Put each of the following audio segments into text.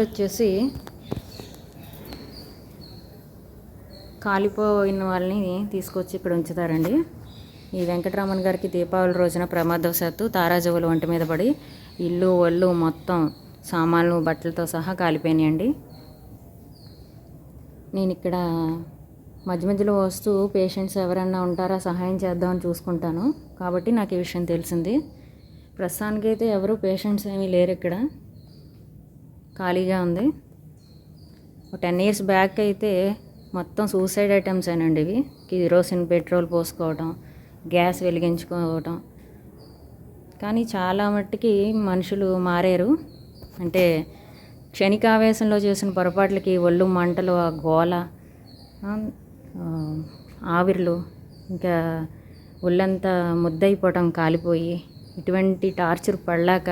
తాడు వచ్చేసి కాలిపోయిన వాళ్ళని తీసుకొచ్చి ఇక్కడ ఉంచుతారండి. ఈ వెంకటరమణ గారికి దీపావళి రోజున ప్రమాదవశాత్తు తారాజువులు వంట మీద పడి ఇల్లు ఒళ్ళు మొత్తం సామాన్లు బట్టలతో సహా కాలిపోయినాయండి. నేను ఇక్కడ మధ్య మధ్యలో వస్తూ పేషెంట్స్ ఎవరన్నా ఉంటారా సహాయం చేద్దామని చూసుకుంటాను. కాబట్టి నాకు ఈ విషయం తెలిసింది. ప్రస్తుతానికైతే ఎవరు పేషెంట్స్ ఏమీ లేరు ఇక్కడ. ఖాళీగా ఉంది. టెన్ ఇయర్స్ బ్యాక్ అయితే మొత్తం సూసైడ్ ఐటమ్స్ ఏనండి ఇవి. కిరోసిన్ పెట్రోల్ పోసుకోవటం గ్యాస్ వెలిగించుకోవటం. కానీ చాలా మట్టుకి మనుషులు మారారు. అంటే క్షణికావేశంలో చేసిన పొరపాట్లకి ఒళ్ళు మంటలు ఆ గోల ఆవిర్లు ఇంకా ఒళ్ళంతా ముద్దయిపోవటం కాలిపోయి ఇటువంటి టార్చర్ పడలేక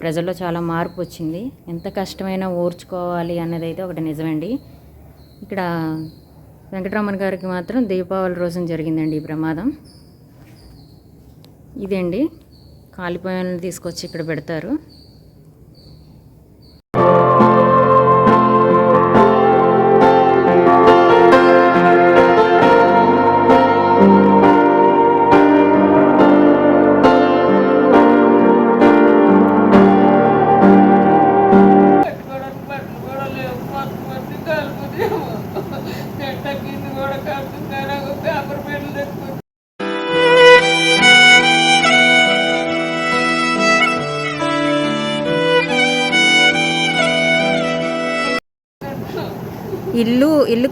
ప్రజల్లో చాలా మార్పు వచ్చింది. ఎంత కష్టమైనా ఓర్చుకోవాలి అన్నది అయితే ఒకటి నిజమండి. ఇక్కడ వెంకటరమణ గారికి మాత్రం దీపావళి రోజున జరిగిందండి ఈ ప్రమాదం. ఇదండి? కాలిపోయిన తీసుకొచ్చి ఇక్కడ పెడతారు.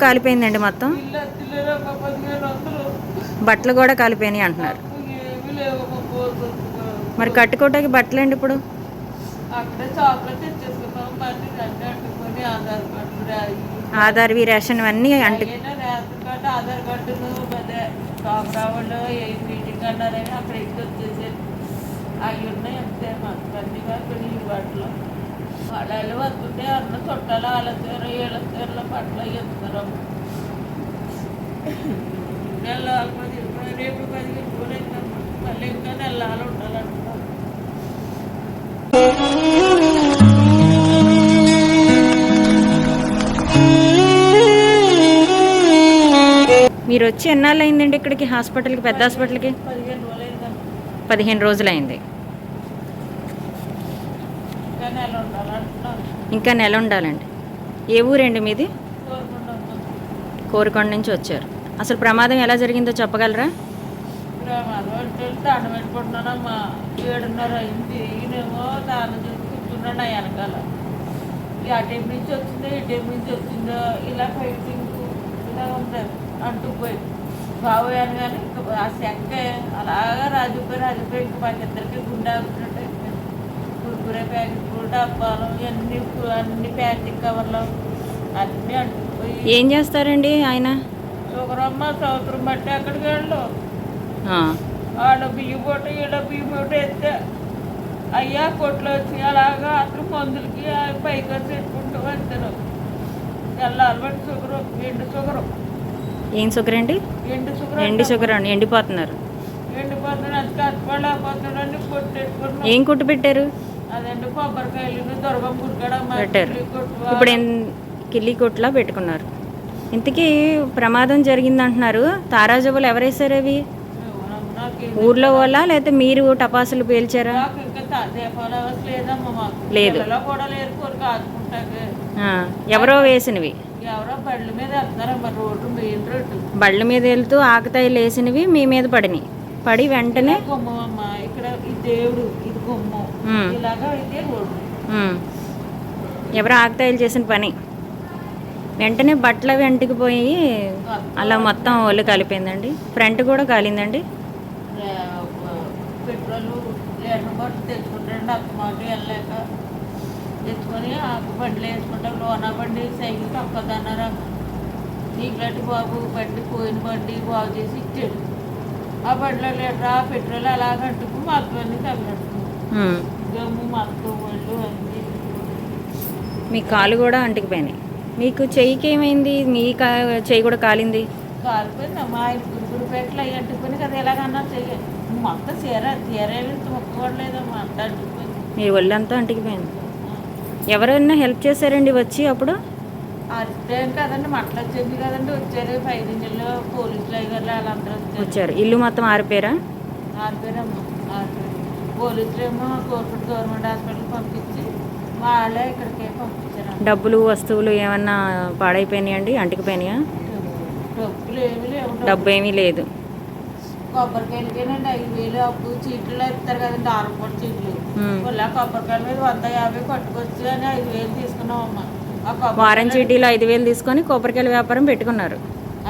కాలిపోయిందండి మొత్తం? బట్టలు కూడా కాలిపోయినాయి అంటున్నారు. మరి కట్టుకోవటానికి ఇప్పుడు? ఆధార్ కార్డులు రాయి. ఆధార్వి రేషన్ అన్నీ అంటు అవి ఉన్నాయి అంతే మాకు అన్ని అక్కడ వాళ్ళు వస్తుంటే అన్న చుట్టాలు వాళ్ళ చీర వీళ్ళ చీరల అవి ఇస్తారు నెల పది రేపు రోజులు అయిందమ్మా మళ్ళీ ఇంకా నెలలు ఉండాలంటున్నారు. మీరు వచ్చి ఎన్నాళ్ళు అయిందండి ఇక్కడికి? హాస్పిటల్కి పెద్ద హాస్పిటల్కి? పదిహేను రోజులు అయిందమ్మా పదిహేను రోజులైంది ఇంకా నెల ఉండాలండి ఏ ఊరండి మీది? కోరికొండ నుంచి వచ్చారు. అసలు ప్రమాదం ఎలా జరిగిందో చెప్పగలరా? అంటే టైం నుంచి వచ్చిందో టైం నుంచి వచ్చిందో ఇలా ఫైటింగ్ ఇలా బాబోయాను కానీ ఇంకా ఆ శంక అలాగా రాజుపోయి రాజుపోయి ఇంకా మాకిద్దరికి గుండె ఆగుతున్నట్టు. కురుకురే ప్యాకెట్లు డబ్బాలు అన్ని అన్ని ప్యాకెట్ కవర్లు అన్నీ అంటుకుపోయి. ఏం చేస్తారండి ఆయన? షుగరమ్మ సంవత్సరం బట్టి అక్కడికి వెళ్ళు. ఆ, ఆడ బియ్యం పూట ఈడ బియ్యం పూట ఎత్తే అయ్యా కొట్లో వచ్చి అలాగా అతను మందులకి పైకి వచ్చి పెట్టుకుంటూ వచ్చాను వెళ్ళాలి బట్టి షుగరు ఎండు షుగరు. ఏం షుగర్ అండి? ఎండు షుగర్ ఎండి షుగర్ అండి ఎండిపోతున్నారు. ఎండిపోతున్నాడు అది కట్టుకోలేకపోతున్నాడు కొట్టేసుకున్నాం ఏం కుట్టు పెట్టారు? అదండి కొబ్బరికాయలు దొరకం గుడికాడ పెట్టారు. ఇప్పుడు కిల్లి కొట్లా పెట్టుకున్నారు. ఇంతకీ ప్రమాదం జరిగింది అంటున్నారు తారాజువులు ఎవరేసారు అవి ఊర్లో వాళ్ళ? లేకపోతే మీరు టపాసులు పేల్చారా? లేదు. ఎవరో వేసినవి? బళ్ళ మీద వెళ్తూ ఆకతాయిలు వేసినవి మీ మీద పడినాయి పడి వెంటనే ఇక్కడ దేవుడు ఇది గుమ్మం. ఇలాగా అయితే రోడ్డు. ఉమ్, ఎవరో ఆకతాయిలు చేసిన పని. వెంటనే బట్టలు అవి అంటుకు పోయి అలా మొత్తం ఒళ్ళు కాలిపోయిందండి ఫ్రంట్ కూడా కాలిందండి. పెట్రోల్ తెచ్చుకుంటాండి అక్క మాట వెళ్ళలేక తెచ్చుకొని ఆ బండిలో వేసుకుంటాం లోనా బండి సైకిల్ తప్పదన్నారు నీకులాంటి బాబు బండి పోయిన బండి బాగు చేసి ఇచ్చాడు. ఆ బండిలో లీటర్ ఆ పెట్రోల్ అలాగ అంటుకు మొత్తం అన్ని ఉమ్, గమ్ము మొత్తం ఒళ్ళు అన్నీ మీ కాలు కూడా అంటుకుపోయినాయి మీకు చెయ్యికి ఏమైంది? మీ కా చెయ్యి కూడా కాలింది? కాలిపోయింది ఆయన గురుగురు పెట్టలు అవి అంటుకుని కదా ఎలాగన్నా చెయ్యాలి మొత్తం చీర చీర మొక్కకూడలేదమ్మా అంత అంటుకుపోయింది. మీ ఒళ్ళంతా అంటుకుపోయింది. ఎవరైనా హెల్ప్ చేశారండి వచ్చి అప్పుడు? అరిస్తే కదండి మంటలు వచ్చేది కదండి వచ్చారు. ఫైర్ ఇంజిన్లు పోలీసులు అయ్యారు వాళ్ళందరూ వచ్చారు. ఇల్లు మొత్తం ఆరిపోయారా? ఆరిపోయారమ్మా ఆరిపోయారు పోలీసులు ఏమో గవర్నమెంట్ గవర్నమెంట్ హాస్పిటల్ పంపించి వాళ్ళే ఇక్కడికి పంపించారు డబ్బులు వస్తువులు ఏమన్నా పాడైపోయినాయండి? అంటికిపోయినాయా? డబ్బులు ఏమీ లేవు డబ్బు ఏమీ లేదు. కొబ్బరికాయలకేనండి ఐదు వేలు అప్పు చీట్లు ఇస్తారు కదండి ఆరుపూట చీట్లు. ఉమ్. మళ్ళీ కొబ్బరికాయల మీద వంద యాభై పట్టుకొచ్చి అని ఐదు వేలు తీసుకున్నాం అమ్మ వారం చీటీలు ఐదు వేలు తీసుకొని కొబ్బరికాయల వ్యాపారం పెట్టుకున్నారు.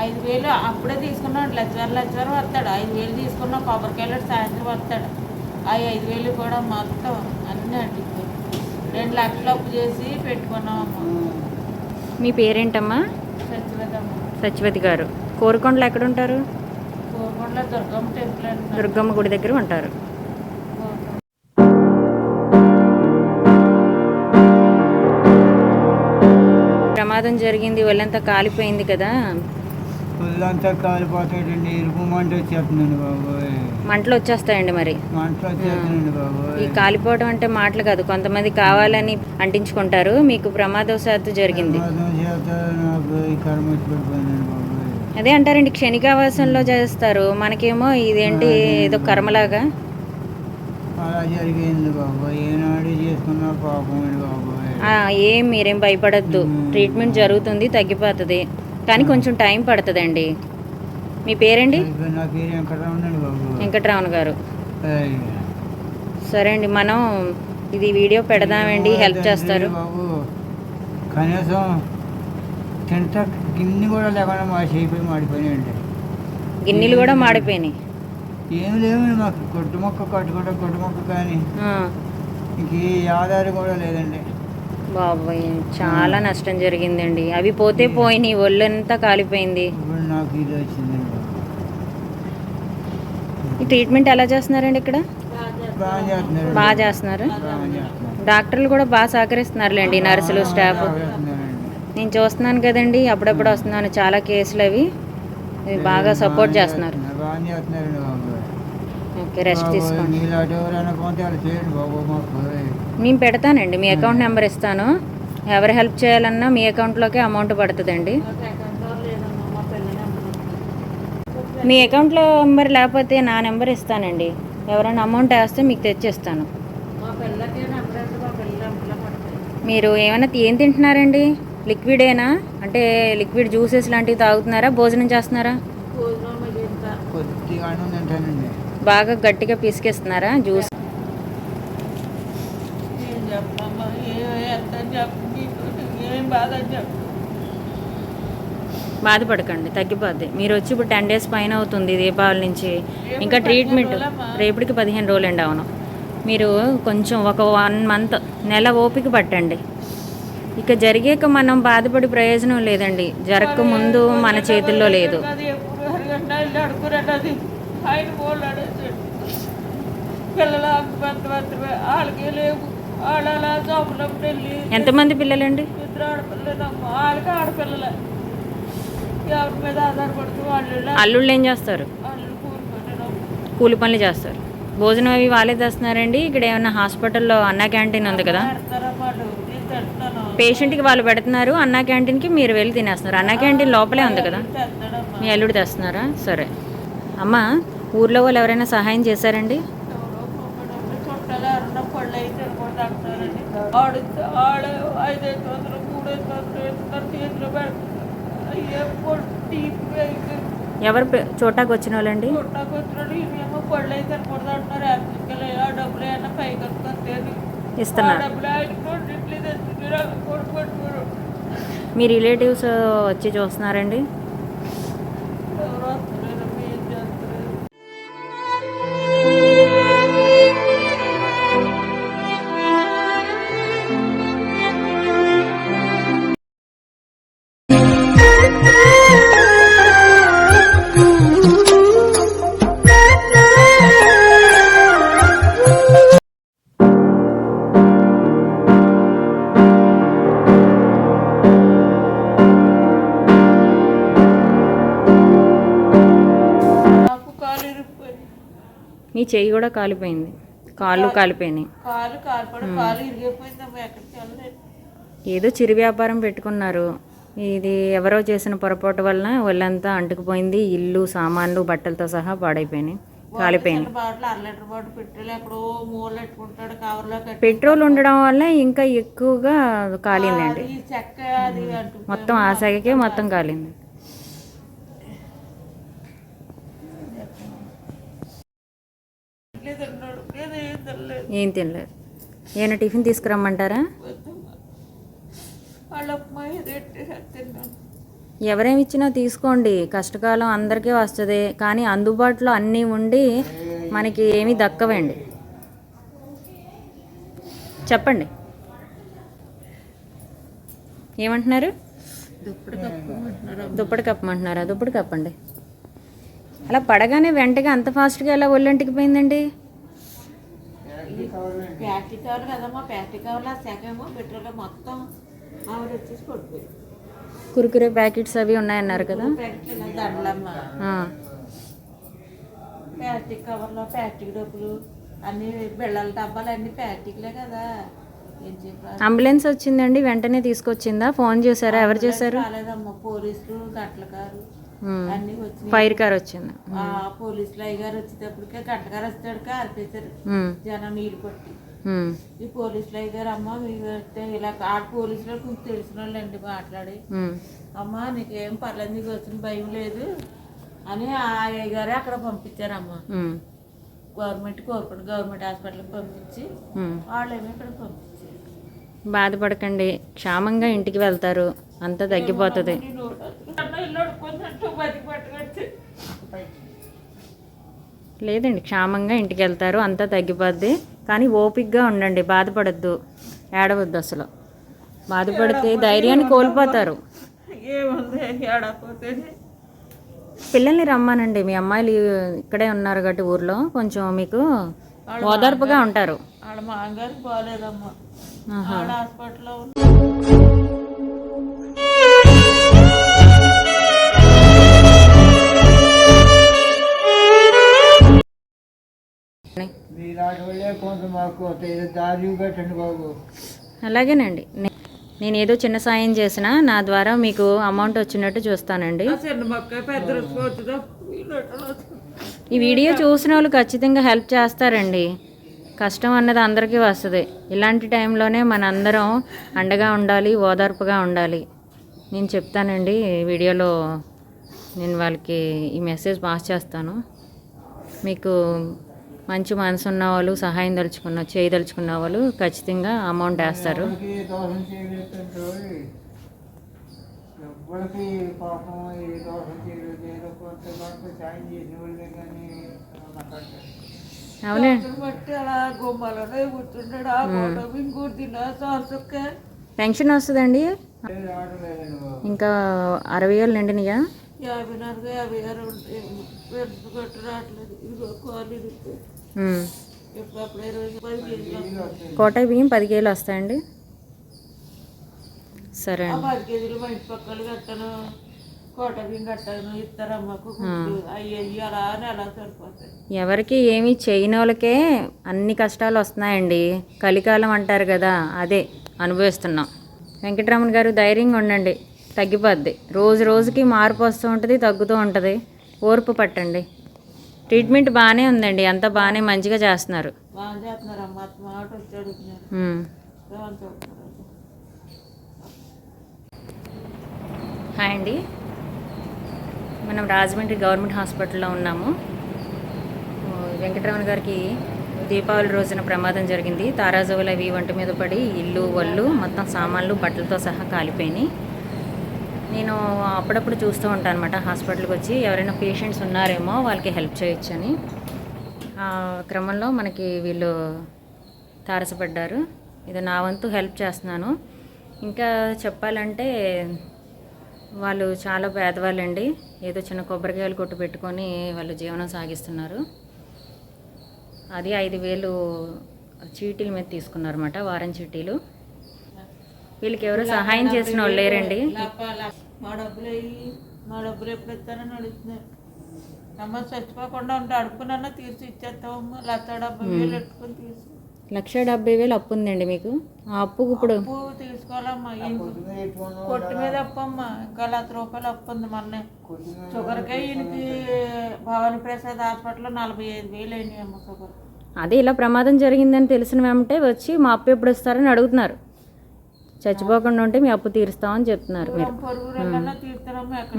ఐదు వేలు అప్పుడే తీసుకున్నాం లచ్చవారు లచ్చవారు వస్తాడు ఐదు వేలు తీసుకున్నాం కొబ్బరికాయలు సాయంత్రం వస్తాడు ఆ ఐదు వేలు కూడా మొత్తం అన్నీ అడ్డిపోయి రెండు లక్షలు అప్పు చేసి పెట్టుకున్నాం అమ్మ మీ పేరేంటమ్మా? సత్యవతి గారు. కోరుకొండలు ఎక్కడ ఉంటారు? కోరుకొండలో దుర్గమ్మ టెంపుల్ దుర్గమ్మ గుడి దగ్గర ఉంటారు. ప్రమాదం జరిగింది ఒళ్ళంతా కాలిపోయింది కదా? ఒళ్ళంతా కాలిపోతాడండి ఇరుపు మంట వచ్చేస్తుందండి బాబోయ్. మంటలు వచ్చేస్తాయండి మరి? మంటలు వచ్చేస్తుందండి ఈ బాబోయ్. కాలిపోవడం అంటే మాటలు కాదు కొంతమంది కావాలని అంటించుకుంటారు మీకు ప్రమాదవశాత్తు జరిగింది. ప్రమాదం చేత నాకు ఈ కర్మ వచ్చి పడిపోయిందండి బాబోయ్. అదే అంటారండి క్షణికావాసంలో చేస్తారు మనకేమో ఇదేంటి ఏదో కర్మలాగా? అలా జరిగింది బాబోయ్ ఏనాడు చేసుకున్నా పాపం అండి బాబోయ్. ఆ, ఏం మీరేం భయపడద్దు. ట్రీట్మెంట్ జరుగుతుంది తగ్గిపోతుంది. కానీ కొంచెం టైం పడుతుందండి. మీ పేరండి? వెంకటరామన్ గారు. సరే అండి మనం ఇది వీడియో పెడదామండి హెల్ప్ చేస్తారు. బాబు. కనీసం తింట గిన్నె కూడా లేకుండా మా చేయిపోయి మాడిపోయినాయండి. గిన్నెలు కూడా మాడిపోయినాయి. ఏం లేవండి మాకు కొట్టు మొక్క కట్టుకోవడం కొట్టు మొక్క కానీ ఇంక ఆధారం కూడా లేదండి. బాబాయ్ చాలా నష్టం జరిగిందండి. అవి పోతే పోయినాయి ఒళ్ళంతా కాలిపోయింది. ఈ ట్రీట్మెంట్ ఎలా చేస్తున్నారండి ఇక్కడ? బాగా చేస్తున్నారు? డాక్టర్లు కూడా బాగా సహకరిస్తున్నారులేండి నర్సులు స్టాఫ్. నేను చూస్తున్నాను కదండి అప్పుడప్పుడు వస్తున్నాను చాలా కేసులు అవి. బాగా సపోర్ట్ చేస్తున్నారు. ఓకే రెస్ట్ తీసుకోండి. నేను పెడతానండి మీ అకౌంట్ నెంబర్ ఇస్తాను. ఎవరు హెల్ప్ చేయాలన్నా మీ అకౌంట్లోకి అమౌంట్ పడుతుందండి. మా అకౌంట్లో నెంబర్ లేకపోతే నా నెంబర్ ఇస్తానండి. ఎవరైనా అమౌంట్ వేస్తే మీకు తెచ్చిస్తాను. మీరు ఏమైనా ఏం తింటున్నారండి? లిక్విడేనా అంటే లిక్విడ్ జ్యూసెస్ లాంటివి తాగుతున్నారా? భోజనం చేస్తున్నారా? బాగా గట్టిగా పిసికేస్తున్నారా? జ్యూస్? బాధపడకండి తగ్గిపోద్ది. మీరు వచ్చి ఇప్పుడు టెన్ డేస్ పైన అవుతుంది దీపావళి నుంచి. ఇంకా ట్రీట్మెంట్ రేపటికి పదిహేను రోజులండి అవును. మీరు కొంచెం ఒక వన్ మంత్ నెల ఓపిక పట్టండి. ఇక జరిగాక మనం బాధపడి ప్రయోజనం లేదండి. జరగక ముందు మన చేతుల్లో లేదు. ఆయన మూడు అడేసాడు పిల్లలు పెద్ద పెద్ద వాళ్ళకి లేవు. వాళ్ళు అలా చోపలప్పుడు వెళ్ళి ఎంతమంది పిల్లలండి? ఇద్దరు ఆడపిల్లలమ్మ. వాళ్ళకి ఆడపిల్లలే. ఎవరి మీద ఆధారపడుతూ వాళ్ళు అల్లుళ్ళు ఏం చేస్తారు? వాళ్ళు కూలి పనులు చేస్తారు. భోజనం అవి వాళ్ళే తెస్తున్నారండి ఇక్కడ ఏమన్నా హాస్పిటల్లో అన్నా క్యాంటీన్ ఉంది కదా? పేషెంట్కి వాళ్ళు పెడుతున్నారు. అన్నా క్యాంటీన్కి మీరు వెళ్ళి తినేస్తున్నారు. అన్నా క్యాంటీన్ లోపలే ఉంది కదా? మీ అల్లుడు తెస్తున్నారా? సరే. అమ్మ ఊర్లో వాళ్ళు ఎవరైనా సహాయం చేశారండి? ఎవరో పంపడంలో చుట్టాలు ఎవరన్నా పళ్ళు అయితే తినకూడదు అంటున్నారండి ఆడు చెయ్యి కూడా కాలిపోయింది. కాళ్ళు కాలిపోయినాయి. కాలు కాలిపడి కాలు ఇరిగిపోయిందమ్మా ఎక్కడికి వెళ్ళలేదు. ఏదో చిరు వ్యాపారం పెట్టుకున్నారు. ఇది ఎవరో చేసిన పొరపాటు వలన ఒళ్ళంతా అంటుకుపోయింది. ఇల్లు సామాన్లు బట్టలతో సహా పాడైపోయినాయి. కాలిపోయినాయి. పెట్రోల్ ఉండడం వల్ల ఇంకా ఎక్కువగా కాలిందండి. మొత్తం ఆ సగకే మొత్తం కాలింది తిన్నాడు లేదు ఏం తినలేదు. ఏమైనా టిఫిన్ తీసుకురమ్మంటారా? ఎవరేమి ఇచ్చినా తీసుకోండి. కష్టకాలం అందరికీ వస్తుంది. కానీ అందుబాటులో అన్నీ ఉండి మనకి ఏమీ దక్కవండి. చెప్పండి. ఏమంటున్నారు? దుప్పటి కప్పుకోమంటున్నారు దుప్పటి కప్పమంటున్నారా? దుప్పటి కప్పండి. అలా పడగానే వెంటగా అంత ఫాస్ట్గా ఎలా ఒళ్ళంటికి పోయిందండి ప్యాస్టిక్ కవర్ కదమ్మా ప్యాస్టిక్ కవర్లో ఏమో పెట్రోల్ మొత్తం ఆవిడ వచ్చేసి కురుకురే ప్యాకెట్స్ అవి ఉన్నాయన్నారు కదా. ప్లాస్టిక్ కవర్లో ప్లాస్టిక్ డబ్బులు అన్ని బిళ్ళల డబ్బాలు అన్ని ప్లాస్టిక్లే కదా. అంబులెన్స్ వచ్చిందండి వెంటనే తీసుకొచ్చిందా? ఫోన్ చేశారా? ఎవరు చేశారు? పోలీసులు గట్లకారు ఉమ్, అన్ని వచ్చినాయి. ఫైర్ కార్ వచ్చింది. ఆ పోలీసులు అయ్యగారు వచ్చేటప్పటికే గట్లకారు వచ్చాడు ఆర్పేశారు. జనం నీళ్ళు పట్టి. ఈ పోలీసులు అయ్యగారు అమ్మ ఇలా ఆడ పోలీసులు కొంచెం తెలిసిన వాళ్ళండి మాట్లాడి. ఉమ్, అమ్మ నీకేం పర్లేదు నీకు వచ్చిన భయం లేదు అని ఆ అయ్యగారే అక్కడ పంపించారమ్మ. గవర్నమెంట్ కోరుకుంటు గవర్నమెంట్ హాస్పిటల్కి పంపించి. వాళ్ళేమో ఇక్కడ పంపించారు. బాధపడకండి. క్షేమంగా ఇంటికి వెళ్తారు. అంతా తగ్గిపోతుంది. లేదండి క్షేమంగా ఇంటికి వెళ్తారు అంతా తగ్గిపోద్ది. కానీ ఓపిక్గా ఉండండి బాధపడద్దు ఏడవద్దు అసలు. బాధపడితే ధైర్యాన్ని కోల్పోతారు. పిల్లల్ని రమ్మానండి మీ అమ్మాయిలు ఇక్కడే ఉన్నారు కాబట్టి ఊర్లో కొంచెం మీకు ఓదార్పుగా ఉంటారు. హాస్పిటల్లో అలాగేనండి. నే- నేను ఏదో చిన్న సాయం చేసినా నా ద్వారా మీకు అమౌంట్ వచ్చినట్టు చూస్తానండి. ఈ వీడియో చూసిన వాళ్ళు ఖచ్చితంగా హెల్ప్ చేస్తారండి. కష్టం అన్నది అందరికీ వస్తుంది. ఇలాంటి టైంలోనే మనందరం అండగా ఉండాలి ఓదార్పుగా ఉండాలి. నేను చెప్తానండి ఈ వీడియోలో నేను వాళ్ళకి ఈ మెసేజ్ పాస్ చేస్తాను. మీకు మంచి మనసు ఉన్న వాళ్ళు సహాయం దలుచుకున్న చేయదలుచుకున్న వాళ్ళు ఖచ్చితంగా అమౌంట్ వేస్తారు. ఎవరికి దోషం చేయలేదు ఎవరికి పాపం ఏ దోషం చేయలేదు ఏదో కొంత కొంత సాయం చేసిన వాళ్ళే కానీ నాకంటే అవునే. అతను బట్టి అలా గుమ్మలోనే కూర్చుంటాడు. ఆ ఫోటో ఇంకోటి తిన్నా సాసుక్క పెన్షన్ వస్తుందండి? ఇంకా అరవై వేలు నిండినయా? యాభై నాలుగు యాభై ఆరు ఉంటాయి రావట్లేదు ఇదిగో కేజీలు. కోట బియ్యం పది కేలు వస్తాయండి. సరే అండి. పది కేజీలు మా ఇంటి పక్కలు కట్టాను. కోట బియ్యం కట్టాను. ఇస్తారమ్మకు అయ్యి అలా అలా సరిపోతాయి. ఎవరికి ఏమీ చేయని వాళ్ళకే అన్ని కష్టాలు వస్తున్నాయండి. కలికాలం అంటారు కదా అదే అనుభవిస్తున్నాం. వెంకటరమణ గారు ధైర్యంగా ఉండండి. తగ్గిపోద్ది. రోజు రోజుకి మార్పు వస్తూ ఉంటుంది తగ్గుతూ ఉంటుంది. ఓర్పు పట్టండి. ట్రీట్మెంట్ బాగానే ఉందండి. అంతా బాగానే మంచిగా చేస్తున్నారు. హాయ్ అండి. మనం రాజమండ్రి గవర్నమెంట్ హాస్పిటల్లో ఉన్నాము. వెంకటరమణ గారికి దీపావళి రోజున ప్రమాదం జరిగింది. తారాజువలు అవి వంట మీద పడి ఇల్లు ఒళ్ళు మొత్తం సామాన్లు బట్టలతో సహా కాలిపోయినాయి. నేను అప్పుడప్పుడు చూస్తూ ఉంటాను అనమాట హాస్పిటల్కి వచ్చి ఎవరైనా పేషెంట్స్ ఉన్నారేమో వాళ్ళకి హెల్ప్ చేయొచ్చని. ఆ క్రమంలో మనకి వీళ్ళు తారసపడ్డారు. ఇది నా వంతు హెల్ప్ చేస్తున్నాను. ఇంకా చెప్పాలంటే వాళ్ళు చాలా పేదవాళ్ళండి. ఏదో చిన్న కొబ్బరికాయలు కొట్టు పెట్టుకొని వాళ్ళు జీవనం సాగిస్తున్నారు. అది ఐదు వేలు చీటీల మీద తీసుకున్నారన్నమాట వారం చీటీలు. వీళ్ళకి ఎవరు సహాయం చేసిన వాళ్ళు లేరండి. మా డబ్బులు అయ్యి మా డబ్బులు ఎప్పుడు ఇస్తానని అడుగుతున్నారు. అమ్మ చచ్చిపోకుండా ఉంటే అడుక్కున్నా తీర్చి ఇచ్చేస్తామమ్మా లేకపోతే డెబ్బై వేలు పెట్టుకొని తీసి లక్ష డెబ్బై వేలు అప్పు ఉందండి మీకు? ఆ అప్పుకు ఇప్పుడు? అప్పు తీసుకోవాలమ్మా కొట్టు మీద అప్పమ్మా ఇంకా లక్ష రూపాయలు అప్పు ఉంది మొన్నే. షుగర్కే ఈయనకి భవాని ప్రసాద్ హాస్పిటల్లో నలభై ఐదు వేలు అయినాయి అమ్మ షుగర్. అదే ఇలా ప్రమాదం జరిగిందని తెలిసిన వెంటనే వచ్చి మా అప్పు ఎప్పుడు ఇస్తారని అడుగుతున్నారు. చచ్చిపోకుండా ఉంటే మీ అప్పు తీరుస్తామని చెప్తున్నారు మీరు.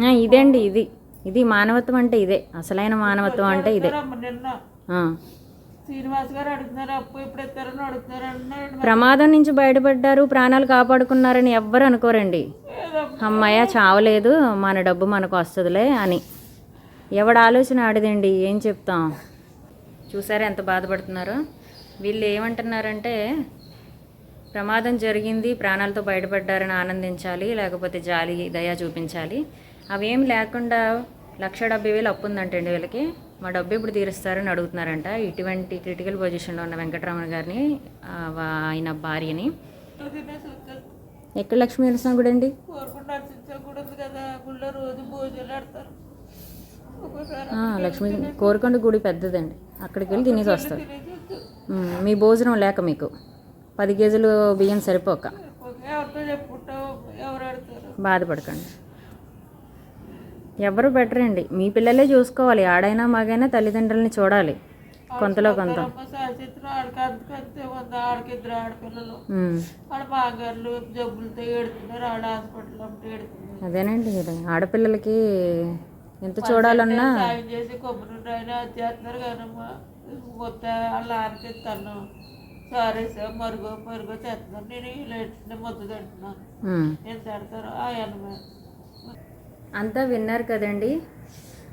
ఆ, ఇదే అండి ఇది. ఇది మానవత్వం అంటే ఇదే. అసలైన మానవత్వం అంటే ఇదే. శ్రీనివాస్ గారు అడుగుతున్నారు అప్పు ఎప్పుడు ఎత్తారని అడుగుతున్నారు ప్రమాదం నుంచి బయటపడ్డారు ప్రాణాలు కాపాడుకున్నారని ఎవ్వరు అనుకోరండి. అమ్మాయ చావలేదు మన డబ్బు మనకు వస్తుందిలే అని. ఎవడ ఆలోచన ఆడిదండి? ఏం చెప్తాం? చూసారా ఎంత బాధపడుతున్నారో? వీళ్ళు ఏమంటున్నారంటే ప్రమాదం జరిగింది ప్రాణాలతో బయటపడ్డారని ఆనందించాలి లేకపోతే జాలి దయ చూపించాలి. అవేం లేకుండా లక్ష డెబ్బై వేలు అప్పు ఉందంటండి వీళ్ళకి. మా డబ్బు ఎప్పుడు తీరుస్తారని అడుగుతున్నారంట. ఇటువంటి క్రిటికల్ పొజిషన్లో ఉన్న వెంకటరమణ గారిని ఆయన భార్యని. ఎక్కడ లక్ష్మీ నరసింహ గుడి అండి? లక్ష్మీ కోరుకొండ గుడి పెద్దదండి. అక్కడికి వెళ్ళి తినేసి వస్తారు మీ భోజనం లేక మీకు. పది కేజీలు బియ్యం సరిపోక. ఎవరు బాధపడకండి. ఎవరు బెటరండి మీ పిల్లలే చూసుకోవాలి. ఆడైనా మగైనా తల్లిదండ్రులని చూడాలి. కొంతలో కొంత. అదేనండి ఆడపిల్లలకి ఎంత చూడాలన్నా చేసి కొబ్బరి చేస్తున్నారు వాళ్ళ సరే సార్ మరుగో మరుగో తెస్తున్నాను నేను లేట్ మొద్దు తింటున్నాను. తిడతాను ఆ ఎనభై అంతా విన్నారు కదండి.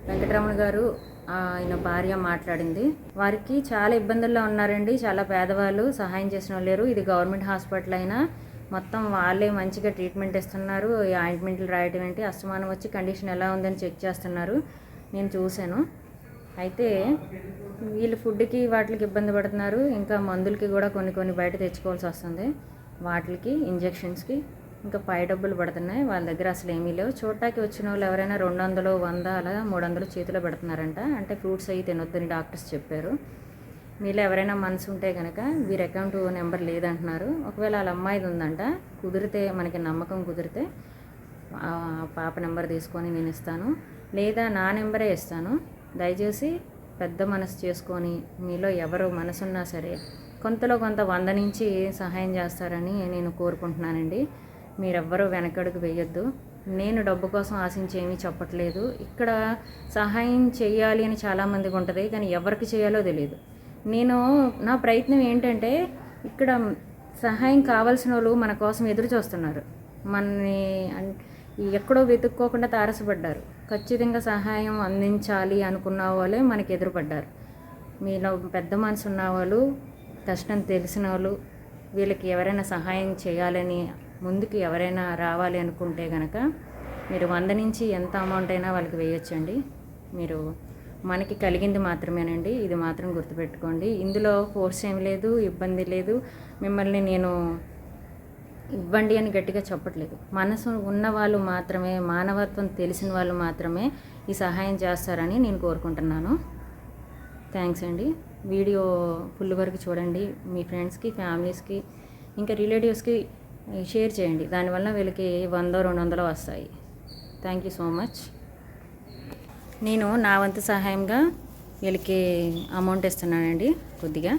వెంకటరమణ గారు ఆయన భార్య మాట్లాడింది. వారికి చాలా ఇబ్బందుల్లో ఉన్నారండి. చాలా పేదవాళ్ళు సహాయం చేసిన వాళ్ళు లేరు. ఇది గవర్నమెంట్ హాస్పిటల్ అయినా మొత్తం వాళ్ళే మంచిగా ట్రీట్మెంట్ ఇస్తున్నారు. ఈ ఆయింట్మెంట్లు రాయటం ఏంటి? అస్తమానం వచ్చి కండిషన్ ఎలా ఉందని చెక్ చేస్తున్నారు. నేను చూశాను. అయితే వీళ్ళు ఫుడ్కి వాటికి ఇబ్బంది పడుతున్నారు. ఇంకా మందులకి కూడా కొన్ని కొన్ని బయట తెచ్చుకోవాల్సి వస్తుంది. వాటికి ఇంజెక్షన్స్కి ఇంకా పై డబ్బులు పడుతున్నాయి. వాళ్ళ దగ్గర అసలు ఏమీ లేవు. చూడటానికి వచ్చిన వాళ్ళు ఎవరైనా రెండు వందలు వంద అలా మూడు వందలు చేతిలో పెడుతున్నారంట. అంటే ఫ్రూట్స్ అవి తినొద్దని డాక్టర్స్ చెప్పారు. మీలో ఎవరైనా మనసు ఉంటే కనుక వీరి అకౌంట్ నెంబర్ లేదంటున్నారు. ఒకవేళ వాళ్ళ అమ్మాయిది ఉందంట కుదిరితే మనకి నమ్మకం కుదిరితే పాప నెంబర్ తీసుకొని నేను ఇస్తాను. లేదా నా నెంబరే ఇస్తాను. దయచేసి పెద్ద మనసు చేసుకొని మీలో ఎవరు మనసున్నా సరే కొంతలో కొంత వంద నుంచి సహాయం చేస్తారని నేను కోరుకుంటున్నానండి. మీరెవ్వరూ వెనకడుగు వేయొద్దు. నేను డబ్బు కోసం ఆశించి ఏమీ చెప్పట్లేదు. ఇక్కడ సహాయం చేయాలి అని చాలామందికి ఉంటుంది కానీ ఎవరికి చేయాలో తెలియదు నేను నా ప్రయత్నం ఏంటంటే ఇక్కడ సహాయం కావాల్సిన వాళ్ళు మన కోసం ఎదురు చూస్తున్నారు. మనని ఎక్కడో వెతుక్కోకుండా తారసపడ్డారు. ఖచ్చితంగా సహాయం అందించాలి అనుకున్న వాళ్ళే మనకి ఎదురుపడ్డారు. మీలో పెద్ద మనసు ఉన్న వాళ్ళు కష్టం తెలిసిన వాళ్ళు వీళ్ళకి ఎవరైనా సహాయం చేయాలని ముందుకు ఎవరైనా రావాలి అనుకుంటే కనుక మీరు వంద నుంచి ఎంత అమౌంట్ అయినా వాళ్ళకి వేయొచ్చండి. మీరు మనకి కలిగింది మాత్రమేనండి. ఇది మాత్రం గుర్తుపెట్టుకోండి. ఇందులో ఫోర్స్ ఏం లేదు ఇబ్బంది లేదు. మిమ్మల్ని నేను ఇవ్వండి అని గట్టిగా చెప్పట్లేదు. మనసు ఉన్న వాళ్ళు మాత్రమే మానవత్వం తెలిసిన వాళ్ళు మాత్రమే ఈ సహాయం చేస్తారని నేను కోరుకుంటున్నాను. థ్యాంక్స్ అండి. వీడియో ఫుల్ వరకు చూడండి. మీ ఫ్రెండ్స్కి ఫ్యామిలీస్కి ఇంకా రిలేటివ్స్కి షేర్ చేయండి. దానివల్ల వీళ్ళకి వందో రెండు వందలు వస్తాయి. థ్యాంక్ యూ సో మచ్ నేను నా వంతు సహాయంగా వీళ్ళకి అమౌంట్ ఇస్తున్నానండి కొద్దిగా.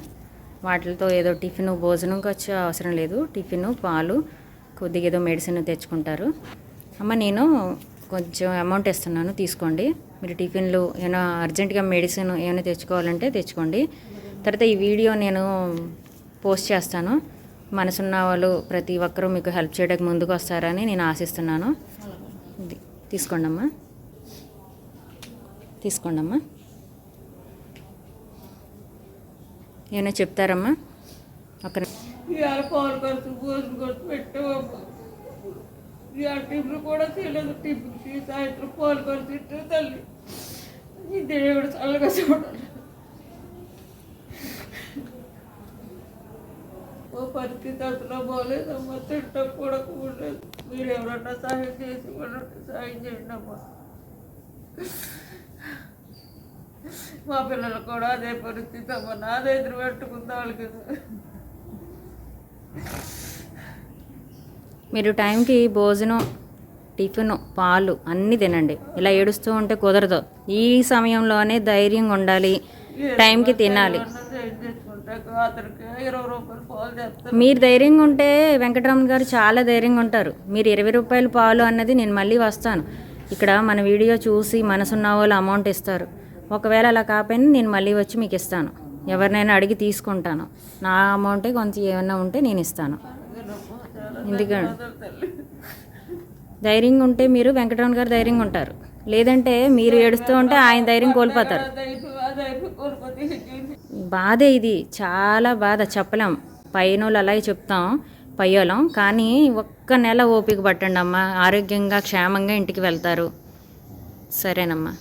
వాటితో ఏదో టిఫిన్ భోజనం ఖర్చు అవసరం లేదు. టిఫిన్ పాలు కొద్దిగా ఏదో మెడిసిన్ తెచ్చుకుంటారు. అమ్మ నేను కొంచెం అమౌంట్ ఇస్తున్నాను తీసుకోండి. మీరు టిఫిన్లు ఏమైనా అర్జెంటుగా మెడిసిన్ ఏమైనా తెచ్చుకోవాలంటే తెచ్చుకోండి. తర్వాత ఈ వీడియో నేను పోస్ట్ చేస్తాను. మనసున్న వాళ్ళు ప్రతి ఒక్కరూ మీకు హెల్ప్ చేయడానికి ముందుకు వస్తారని నేను ఆశిస్తున్నాను. తీసుకోండమ్మా. తీసుకోండి అమ్మా తీసుకోండి అమ్మా ఏమైనా చెప్తారమ్మా? ఒక ఇవాళ ఖర్చు భోజనం ఖర్చు పెట్టావమ్మా. ఇవాళ టిఫిన్ కూడా చేయలేదు. టిఫిన్కి సాయంత్రం పాలు ఖర్చు ఇట్టు తల్లి. ఈ దేవుడు చల్లగా చూడాలి. ఓ పరిస్థితి అసలు బాగలేదమ్మా తింటాం కూడా మీరు ఎవరన్నా సహాయం చేసి సాయం సహాయం చేయండి అమ్మా మా పిల్లలు కూడా అదే పరిస్థితి అమ్మ. నాదే ఎదురు పెట్టుకుందా వాళ్ళకి. మీరు టైంకి భోజనం టిఫిన్ పాలు అన్నీ తినండి. ఇలా ఏడుస్తూ ఉంటే కుదరదు. ఈ సమయంలోనే ధైర్యంగా ఉండాలి. టైంకి తినాలి. మీరు ధైర్యంగా ఉంటే వెంకటరమణ గారు చాలా ధైర్యంగా ఉంటారు. మీరు ఇరవై రూపాయలు పాలు అన్నది నేను మళ్ళీ వస్తాను. ఇక్కడ మన వీడియో చూసి మనసున్న వాళ్ళు అమౌంట్ ఇస్తారు. ఒకవేళ అలా కాకపోయినా నేను మళ్ళీ వచ్చి మీకు ఇస్తాను. ఎవరినైనా అడిగి తీసుకుంటాను. నా అమౌంటే కొంత ఏమన్నా ఉంటే నేను ఇస్తాను. ఎందుకంటే ధైర్యంగా ఉంటే మీరు వెంకటరమణ గారు ధైర్యంగా ఉంటారు. లేదంటే మీరు ఏడుస్తూ ఉంటే ఆయన ధైర్యం కోల్పోతారు. బాధ ఇది. చాలా బాధ. చెప్పలేం. పైన వాళ్ళు అలాగే చెప్తాం. పయ్యోలం కానీ ఒక్క నెల ఓపిక పట్టండి అమ్మా ఆరోగ్యంగా క్షేమంగా ఇంటికి వెళ్తారు. సరేనమ్మా.